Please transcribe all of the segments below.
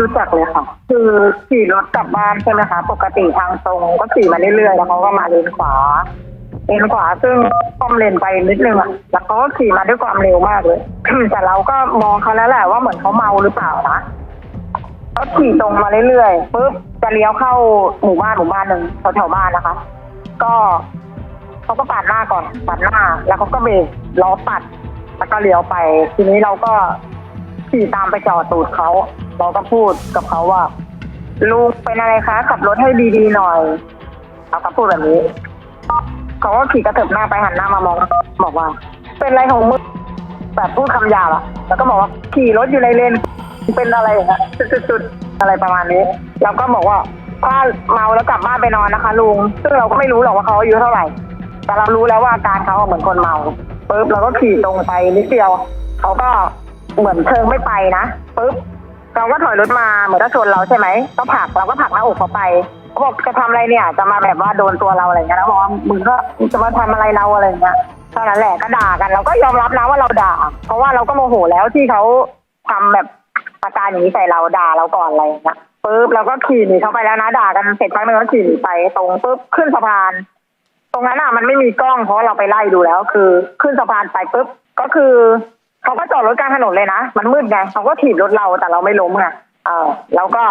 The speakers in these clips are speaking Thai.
รู้จักเลยค่ะ คือขี่รถกลับบ้านใช่ไหมคะ ปกติทางตรงก็ขี่มาเรื่อยๆ แล้วเขาก็มาเลนขวา เลนขวาซึ่งป้อมเลนไปนิดนึงอะ แล้วเขาก็ขี่มาด้วยความเร็วมากเลย แต่เราก็มองเขาแล้วแหละว่าเหมือนเขาเมาหรือเปล่านะเขาขี่ตรงมาเรื่อยๆปุ๊บจะเลี้ยวเข้าหมู่บ้านหมู่บ้านหนึ่งแถวๆบ้านนะคะ ก็เขาก็ปาดหน้าก่อนปาดหน้า แล้วเขาก็เบรกล้อปัด แล้วก็เลี้ยวไป ทีนี้เราก็ ขี่ตามไปจอดตูดเขาเราก็พูดกับเขาว่าลุงเป็นอะไรคะ ขับรถให้ดีๆหน่อยเราก็พูดแบบนี้เขาก็ขี่กระเถิบหน้าไปหันหน้ามามองบอกว่า เป็นอะไรของมึงแบบพูดคำหยาบอะแล้วก็บอกว่าขี่รถอยู่ในเลนเป็นอะไรอย่างเงี้ยจุดๆๆอะไรประมาณนี้เราก็บอกว่าถ้าเมาแล้วกลับบ้านไปนอนนะคะ ลุง ซึ่งเราก็ไม่รู้หรอกว่าเขาอายุเท่าไหร่ แต่เรารู้แล้วว่าอาการเขาเหมือนคนเมาปุ๊บเราก็ขี่ตรงไปนิดเดียวเขาก็ เหมือนเชิงไม่ไปนะปุ๊บเราก็ถอยรถมาเหมือนจะชนเราใช่ไหมก็ผลักเราก็ผลักหน้าอกเขาไปเขาบอกจะทำอะไรเนี่ย จะมาแบบว่าโดนตัวเราอะไรเงี้ยแล้วบอกว่ามึงก็จะมาทำอะไรเราอะไรเงี้ยเท่านั้นแหละก็ด่ากันเราก็ยอมรับนะว่าเราด่า เพราะว่าเราก็โมโหแล้วที่เขาทำแบบอาการอย่างนี้ใส่เราด่าเราก่อนอะไรเงี้ยปุ๊บเราก็ขี่หนีเขาไปแล้วนะด่ากันเสร็จพักหนึงก็ขี่หนีไปตรงปุ๊บขึ้นสะพาน ตรงนั้นอะมันไม่มีกล้องเพราะเราไปไล่ดูแล้ว คือ ขึ้นสะพานไปปุ๊บก็คือ เขาก็จอดรถกลางถนนเลยนะ มันมืดไงเขาก็ถีบรถเราแต่เราไม่ล้มไงเออแล้วก็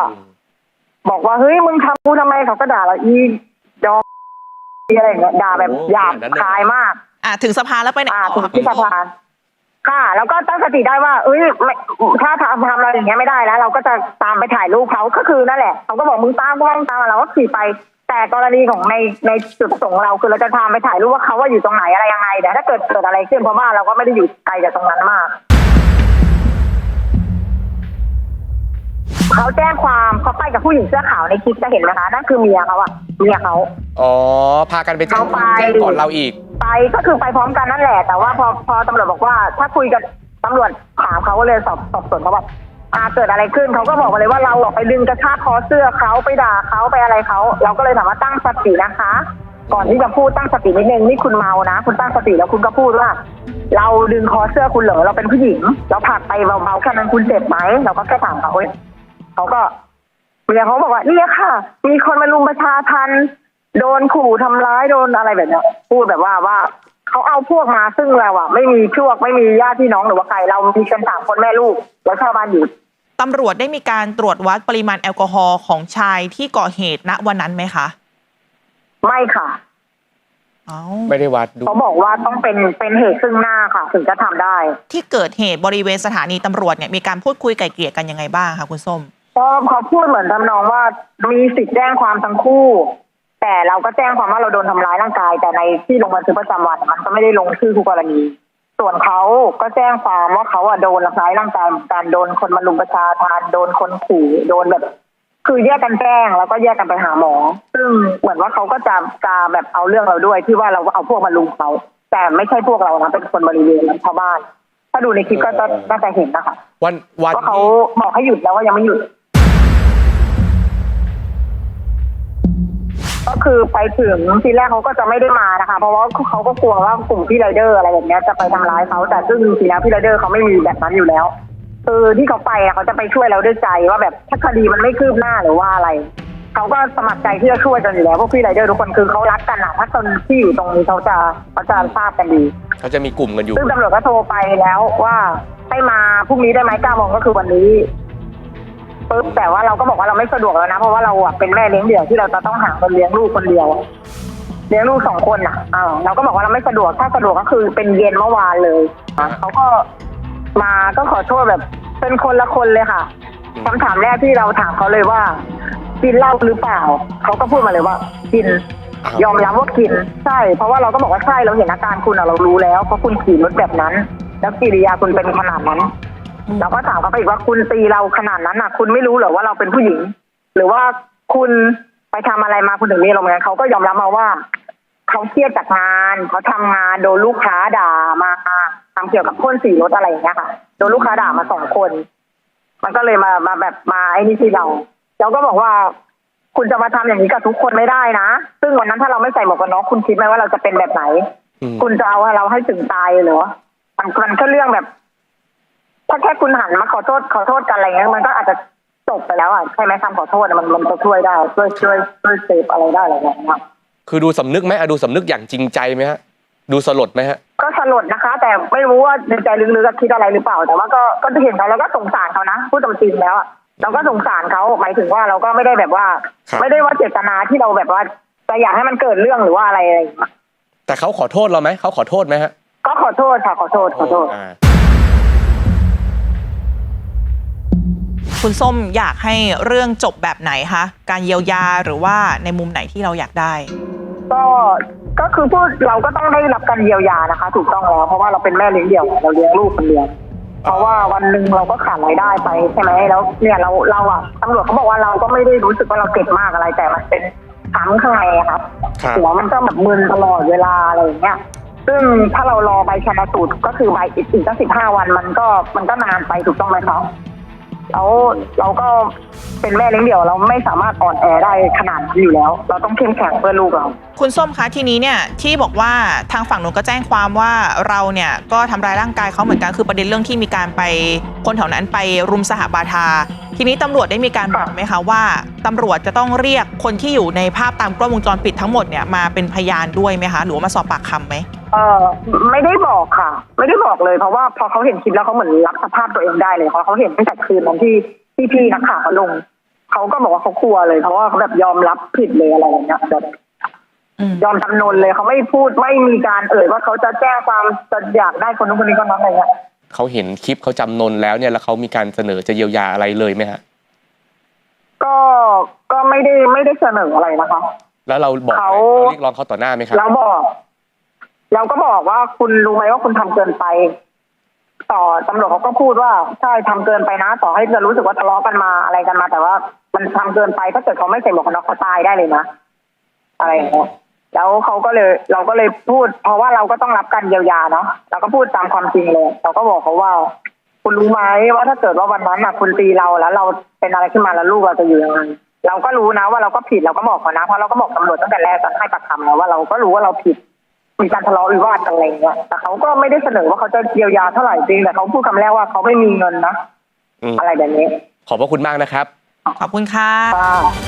บอกว่าเฮ้ยมึงทำกูทำไมเขาก็ด่าเราอีดอกอะไรอย่างเงี้ยด่าแบบโอ้หยาบขนาดนั้นเลยคายมาก อะถึงสะพานแล้วไปไหนอ่าต่อถึงครับที่สะพานค่ะ แล้วก็ตั้งสติได้ว่า เอ้ยไม่ถ้าทำทำอะไรอย่างเงี้ยไม่ได้แล้ว เราก็จะตามไปถ่ายรูปเขาก็คือนั่นแหละเขาก็บอกมึงตามกูบ้างตามมาเราก็ขี่ไป แต่กรณีของในในจุดประสงค์เราคือเราจะทำไปถ่ายรูปว่าเขาว่าอยู่ตรงไหนอะไรยังไงแต่ถ้าเกิดเกิดอะไรขึ้นเพราะว่าเราก็ไม่ได้อยู่ไกลจากตรงนั้นมากเขาแจ้งความเขาไปกับผู้หญิงเสื้อขาวในคลิปจะเห็นไหมคะนั่นคือเมียเขาอะเมียเขา อ๋อ พากันไปแจ้งเอาไปแจ้งก่อนเราอีก ไปก็คือไปพร้อมกันนั่นแหละ แต่ว่าพอพอตำรวจบอกว่า ถ้าคุยกับตำรวจถามเขาก็เลยสอบสอบสวนเขาบอก อาเกิดอะไรขึ้นเขาก็บอกมาเลยว่าเราออกไปดึงกระชากคอเสื้อเขาไปด่าเขาไปอะไรเขาเราก็เลยถามว่าตั้งสตินะคะ ก่อนที่จะพูดตั้งสตินิดนึงนี่คุณเมานะ คุณตั้งสติแล้วคุณก็พูดว่า เราดึงคอเสื้อคุณเหรอเราเป็นผู้หญิง เราผลักไปเบาๆแค่นั้นคุณเจ็บไหมเราก็แค่ถามเขาเอ้ยเขาก็เมียเขาบอกว่าเนี่ยค่ะ มีคนมาลุมประชาทันโดนขู่ทำร้ายโดนอะไรแบบเนี้ยพูดแบบว่าว่าเขาเอาพวกมาซึ่งเราอะไม่มีพวกไม่มีญาติพี่น้องหรือว่าใครเรามีกันสามคนแม่ลูก แล้วชาวบ้านอยู่ ตำรวจได้มีการตรวจวัดปริมาณแอลกอฮอล์ของชายที่ก่อเหตุณวันนั้นไหมคะไม่ค่ะเอ้าไม่ได้วัดดูเขาบอกว่าต้องเป็นเป็นเหตุซึ่งหน้าค่ะ ถึงจะทำได้ ที่เกิดเหตุบริเวณสถานีตำรวจเนี่ยมีการพูดคุยไก่เกลี่ยกันยังไงบ้างคะคุณส้มเพราะเขาพูดเหมือนทำนองว่ามีสิทธิ์แจ้งความทั้งคู่ แต่เราก็แจ้งความว่าเราโดนทำร้ายร่างกาย แต่ในที่ลงบันทึกประจำวันมันก็ไม่ได้ลงชื่อคู่กรณี ส่วนเขาก็แจ้งความว่าเขาอะโดนทำร้ายร่างกายเหมือนกันโดนคนมาลุมประชาทานโดนคนขู่โดนแบบ คือแยกกันแจ้งแล้วก็แยกกันไปหาหมอ ซึ่งเหมือนว่าเขาก็จะจะแบบเอาเรื่องเราด้วยที่ว่าเราเอาพวกมาลุมเขา แต่ไม่ใช่พวกเรานะเป็นคนบริเวณชาวบ้าน ถ้าดูในคลิปก็จะน่าจะเห็นนะคะวันวันว่าเขาที่บอกให้หยุดแล้วว่ายังไม่หยุด คือไปถึงทีแรกเขาก็จะไม่ได้มานะคะ เพราะว่าเขาก็กลัวว่ากลุ่มพี่ไรเดอร์อะไรแบบเนี้ยจะไปทำร้ายเขาแต่ซึ่งจริงๆแล้วพี่ไรเดอร์เขาไม่มีแบบนั้นอยู่แล้วคือที่เขาไปอะเขาจะไปช่วยเราด้วยใจว่าแบบถ้าคดีมันไม่คืบหน้าหรือว่าอะไรเขาก็สมัครใจที่จะช่วยกันอยู่แล้วพวกพี่ไรเดอร์ทุกคนคือเขารักกันอะถ้าคนที่อยู่ตรงนี้เขาจะเขาจะทราบกันดีเขาจะมีกลุ่มกันอยู่ซึ่งตำรวจก็โทรไปแล้วว่าให้มาพรุ่งนี้ได้ไหมเก้าโมงก็คือวันนี้ ปุ๊บแต่ว่าเราก็บอกว่าเราไม่สะดวกแล้วนะ เพราะว่าเราอะเป็นแม่เลี้ยงเดี่ยวที่เราจะต้องหาคนเลี้ยงลูกคนเดียวเลี้ยงลูกสองคนอะอ่าเราก็บอกว่าเราไม่สะดวกถ้าสะดวกก็คือเป็นเย็นเมื่อวานเลยอะเขาก็มาก็ขอโทษแบบเป็นคนละคนเลยค่ะคำถามแรกที่เราถามเขาเลยว่า กินเหล้าหรือเปล่า เขาก็พูดมาเลยว่า กินอ้าวยอมรับว่ากินใช่ เพราะว่าเราก็บอกว่าใช่เราเห็นอาการคุณอะเรารู้แล้วเพราะคุณขี่รถแบบนั้น แล้วกิริยาคุณเป็นขนาดนั้น เราก็ถามเขาไปอีกว่าคุณตีเราขนาดนั้นอะคุณไม่รู้เหรอว่าเราเป็นผู้หญิง หรือว่าคุณไปทำอะไรมาคุณถึงมีอารมณ์อย่างนั้นเขาก็ยอมรับมาว่าเขาเครียดจากงานเขาทำงานโดนลูกค้าด่ามาทำเกี่ยวกับพ่นสีรถอะไรอย่างเงี้ยค่ะโดนลูกค้าด่ามาสองคน มันก็เลยมามาแบบมาไอ้นี่ที่เราเราก็บอกว่าคุณจะมาทำอย่างนี้กับทุกคนไม่ได้นะ ซึ่งวันนั้นถ้าเราไม่ใส่หมวกกันน็อกคุณคิดไหมว่าเราจะเป็นแบบไหนอืมคุณจะเอาเราให้ถึงตายเหรอมันมันแค่เรื่องแบบ ถ้าแค่คุณหันมาขอโทษขอโทษกันอะไรเงี้ยมันก็อาจจะจบไปแล้วอะใช่ไหมคำขอโทษอะมันมันจะช่วยได้ช่วยช่วยช่วยเซฟอะไรได้อะไรอย่างเงี้ยครับคือดูสำนึกไหมอะดูสำนึกอย่างจริงใจไหมฮะดูสลดไหมฮะก็สลดนะคะ แต่ไม่รู้ว่าในใจลึกๆคิดอะไรหรือเปล่า แต่ว่าก็ก็เห็นเขาแล้วก็สงสารเขานะพูดตามจริงแล้วอะเราก็สงสารเขาหมายถึงว่าเราก็ไม่ได้แบบว่าครับไม่ได้ว่าเจตนาที่เราแบบว่าจะอยากให้มันเกิดเรื่องหรือว่าอะไรอะไรอย่างเงี้ยแต่เขาขอโทษเราไหมเขาขอโทษไหมฮะก็ขอโทษค่ะขอโทษขอโทษ คุณส้มอยากให้เรื่องจบแบบไหนคะ การเยียวยาหรือว่าในมุมไหนที่เราอยากได้ ก็ก็คือพูดเราก็ต้องได้รับการเยียวยานะคะ ถูกต้องแล้วเพราะว่าเราเป็นแม่เลี้ยงเดี่ยวเราเลี้ยงลูกคนเดียวเพราะว่าวันหนึ่งเราก็ขาดรายได้ไปใช่ไหมแล้วเนี่ยเราเราอะตำรวจเขาบอกว่าเราก็ไม่ได้รู้สึกว่าเราเจ็บมากอะไรแต่มันเป็นช้ำข้างในอะครับครับ หัวมันก็แบบมึนตลอดเวลาอะไรอย่างเงี้ยซึ่งถ้าเรารอใบชนะสูตรก็คือใบอีกอีกตั้งสิบห้าวันมันก็มันก็นานไปถูกต้องไหมครับ แล้วเราก็เป็นแม่เลี้ยงเดี่ยว เราไม่สามารถอ่อนแอได้ขนาดนั้นอยู่แล้ว เราต้องเข้มแข็งเพื่อลูกเราคุณส้มคะทีนี้เนี่ยที่บอกว่าทางฝั่งนู้นก็แจ้งความว่าเราเนี่ยก็ทำร้ายร่างกายเขาเหมือนกันคือประเด็นเรื่องที่มีการไปคนแถวนั้นไปรุมสหบาทา ทีนี้ตำรวจได้มีการบอกไหมคะว่าตำรวจจะต้องเรียกคนที่อยู่ในภาพตามกล้องวงจรปิดทั้งหมดเนี่ยมาเป็นพยานด้วยไหมคะหรือว่ามาสอบปากคำไหม เออไม่ได้บอกค่ะ ไม่ได้บอกเลย เพราะว่าพอเขาเห็นคลิปแล้วเขาเหมือนรับสภาพตัวเองได้เลยเพราะเขาเห็นตั้งแต่คืนนั้นที่ที่พี่นักข่าวเขาลงเขาก็บอกว่าเขากลัวเลยเพราะว่าเขาแบบยอมรับผิดเลยอะไรอย่างเงี้ยแบบอืมยอมจำนนเลยเขาไม่พูดไม่มีการเอ่ยว่าเขาจะแจ้งความจะอยากได้คนนู้นคนนี้คนนั้นอะไรเงี้ยเขาเห็นคลิปเขาจำนนแล้วเนี่ยแล้วเขามีการเสนอจะเยียวยาอะไรเลยไหมฮะก็ก็ไม่ได้ไม่ได้เสนออะไรนะคะ แล้วเราบอกไหมเขาเราเรียกร้องเขาต่อหน้าไหมครับเราบอก เราก็บอกว่าคุณรู้ไหมว่าคุณทำเกินไป ต่อตำรวจเขาก็พูดว่าใช่ทำเกินไปนะ ต่อให้จะรู้สึกว่าทะเลาะกันมาอะไรกันมา แต่ว่ามันทำเกินไปถ้าเกิดเขาไม่ใส่หมวกกันน็อกเขาตายได้เลยนะอะไรอย่างเงี้ยแล้วเขาก็เลย เราก็เลยพูด เพราะว่าเราก็ต้องรับการเยียวยาเนาะเราก็พูดตามความจริงเลยเราก็บอกเขาว่า คุณรู้ไหมว่าถ้าเกิดว่าวันนั้นน่ะคุณตีเราแล้ว เราเป็นอะไรขึ้นมาแล้วลูกเราจะอยู่ยังไงเราก็รู้นะว่าเราก็ผิดเราก็บอกเขานะเพราะเราก็บอกตำรวจตั้งแต่แรกตอนให้ปากคำแล้วว่าเราก็รู้ว่าเราผิด มีการทะเลาะวิวาทกันอะไรอย่างเงี้ยแต่เขาก็ไม่ได้เสนอว่าเขาจะเยียวยาเท่าไหร่จริงแต่เขาพูดคำแรกว่าเขาไม่มีเงินนะ อืมอะไรแบบนี้ ขอบพระคุณมากนะครับ ขอบคุณค่ะ ค่ะ